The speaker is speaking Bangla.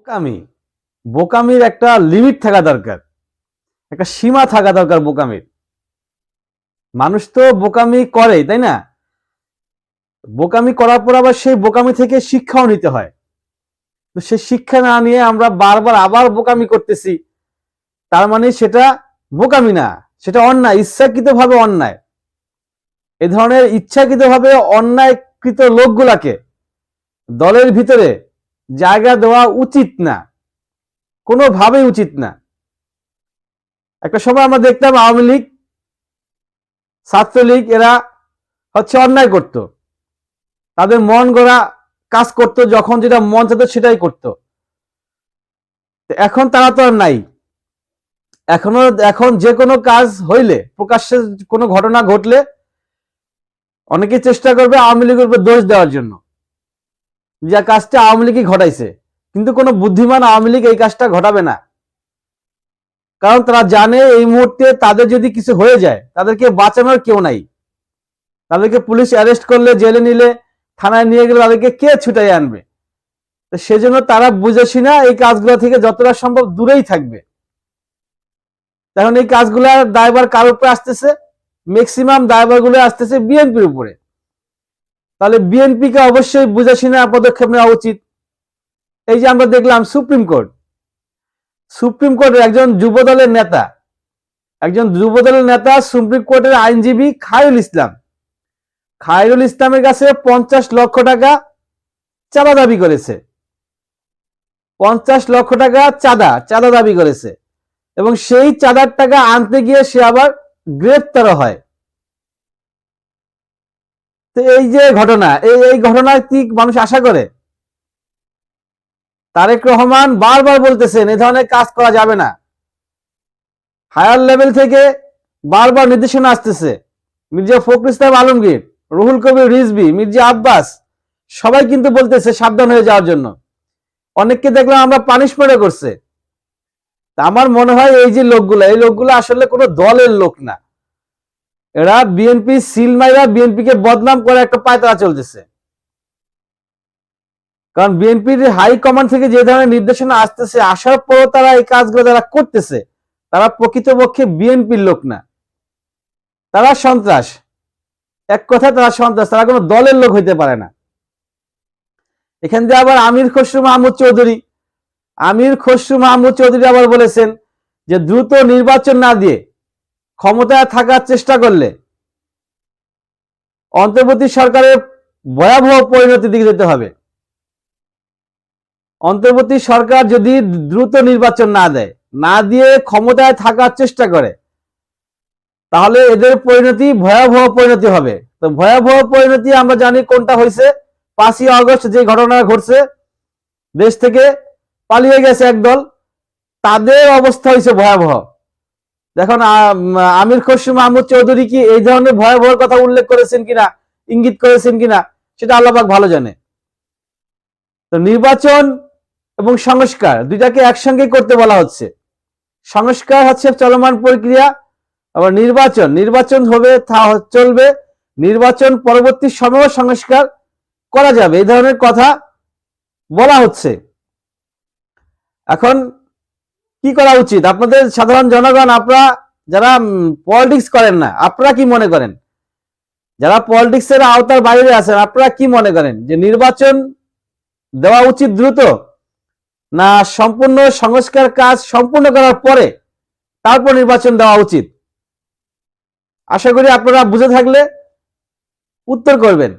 বোকামি। বোকামির একটা লিমিট থাকা দরকার। একটা সীমা থাকা দরকার বোকামির। মানুষ তো বোকামি করে তাই না? বোকামি করার পর আবার সেই বোকামি থেকে শিক্ষাও নিতে হয়। তো সেই শিক্ষা না নিয়ে আমরা বারবার আবার বোকামি করতেছি, তার মানে সেটা বোকামি না, সেটা অন্যায়, ইচ্ছাকৃতভাবে অন্যায়। এ ধরনের ইচ্ছাকৃতভাবে অন্যায়কৃত লোকগুলাকে দলের ভিতরে জায়গা দেওয়া উচিত না। কোনোভাবেই উচিত না। একটা সময় আমরা দেখতাম আওয়ামী লীগ, ছাত্রলীগ, এরা হচ্ছে অন্যায় করত। তাদের মন গড়া কাজ করত, যখন যেটা মন চাইতো সেটাই করত। এখন তারা তো আর নাই। এখনও, এখন যে কোনো কাজ হইলে, প্রকাশ্যে কোনো ঘটনা ঘটলে অনেকে চেষ্টা করবে আওয়ামী লীগের উপর দোষ দেওয়ার জন্য। যে কাজটা আওয়ামী লীগই ঘটাইছে। কিন্তু কোনো বুদ্ধিমান আওয়ামী লীগ এই কাজটা ঘটাবে না। কারণ তারা জানে এই মুহূর্তে তাদের যদি কিছু হয়ে যায়, তাদেরকে বাঁচানোর কেউ নাই। তাদেরকে পুলিশ অ্যারেস্ট করলে, জেলে নিলে, থানায় নিয়ে গেলে তাদেরকে কে ছুটাই আনবে? তো সেজন্য তারা বুঝেছি না এই কাজগুলো থেকে যতটা সম্ভব দূরেই থাকবে। তখন এই কাজগুলার দায়ভার কার উপরে আসতেছে? ম্যাক্সিমাম দায়ভারগুলো আসতেছে বিএনপির উপরে। তাহলে বিএনপি কে অবশ্যই বুঝেছি না পদক্ষেপ নেওয়া উচিত। এই যে আমরা দেখলাম সুপ্রিম কোর্ট সুপ্রিম কোর্টের একজন যুব দলের নেতা। একজন যুব দলের নেতা সুপ্রিম কোর্টের আইনজীবী খায়রুল ইসলাম। খায়রুল ইসলামের কাছে পঞ্চাশ লক্ষ টাকা চাঁদা দাবি করেছে। পঞ্চাশ লক্ষ টাকা চাঁদা চাঁদা দাবি করেছে। এবং সেই চাঁদার টাকা আনতে গিয়ে সে আবার গ্রেপ্তার হয়। তো এই যে ঘটনা, এই এই ঘটনায় কি মানুষ আশা করে? তারেক রহমান বারবার বলতেছেন এই ধরনের কাজ করা যাবে না। হায়ার লেভেল থেকে বারবার নির্দেশনা আসতেছে। মির্জা ফখরুল ইসলাম আলমগীর, রুহুল কবির রিজবি মির্জা আব্বাস, সবাই কিন্তু বলতেছে সাবধান হয়ে যাওয়ার জন্য। অনেককে দেখলাম আমরা পানিশমেন্টও করছে। আমার মনে হয় এই যে লোকগুলো, এই লোকগুলো আসলে কোনো দলের লোক না। এরা বিএনপি সিল মাইরা বিএনপি কে বদনাম করে একটা পায়তারা চলতেছে। কারণ বিএনপির হাই কমান্ড থেকে যে ধরনের নির্দেশনা আসতেছে, আসার পরও তারা এই কাজগুলো যারা করতেছে। তারা প্রকৃতপক্ষে বিএনপির লোক না। তারা সন্ত্রাস। এক কথা তারা সন্ত্রাস। তারা কোনো দলের লোক হইতে পারে না। এখান দিয়ে আবার আমির খসরু মাহমুদ চৌধুরী। আমির খসরু মাহমুদ চৌধুরী আবার বলেছেন যে দ্রুত নির্বাচন না দিয়ে ক্ষমতায় থাকার চেষ্টা করলে অন্তর্বর্তী সরকারের ভয়াবহ পরিণতির দিকে যেতে হবে। অন্তর্বর্তী সরকার যদি দ্রুত নির্বাচন না দেয়, না দিয়ে ক্ষমতায় থাকার চেষ্টা করে, তাহলে এদের পরিণতি ভয়াবহ পরিণতি হবে। তো ভয়াবহ পরিণতি আমরা জানি কোনটা হয়েছে। পাঁচই আগস্ট যে ঘটনা ঘটছে, দেশ থেকে পালিয়ে গেছে একদল তাদের অবস্থা হয়েছে ভয়াবহ। দেখুন আমির খসরু মাহমুদ চৌধুরী কি এই ধরনের ভয়াবহ কথা উল্লেখ করেছেন কিনা, ইঙ্গিত করেছেন কিনা, সেটা আল্লাহবাক ভালো জানে। তো নির্বাচন এবং সংস্কার দুইটাকে একসঙ্গে করতে বলা হচ্ছে। সংস্কার হচ্ছে চলমান প্রক্রিয়া, আবার নির্বাচন নির্বাচন হবে চলবে, নির্বাচন পরবর্তী সময় সংস্কার করা যাবে, এই ধরনের কথা বলা হচ্ছে। এখন কি করা উচিত? আপনাদের সাধারণ জনগণ, আপনারা যারা পলিটিক্স করেন না, আপনারা কি মনে করেন? যারা পলিটিক্স এর আওতার বাইরে আছেন, আপনারা কি মনে করেন? যে নির্বাচন দেওয়া উচিত দ্রুত না সম্পূর্ণ সংস্কার কাজ সম্পূর্ণ করার পরে তারপর নির্বাচন দেওয়া উচিত? আশা করি আপনারা বুঝে থাকলে উত্তর করবেন।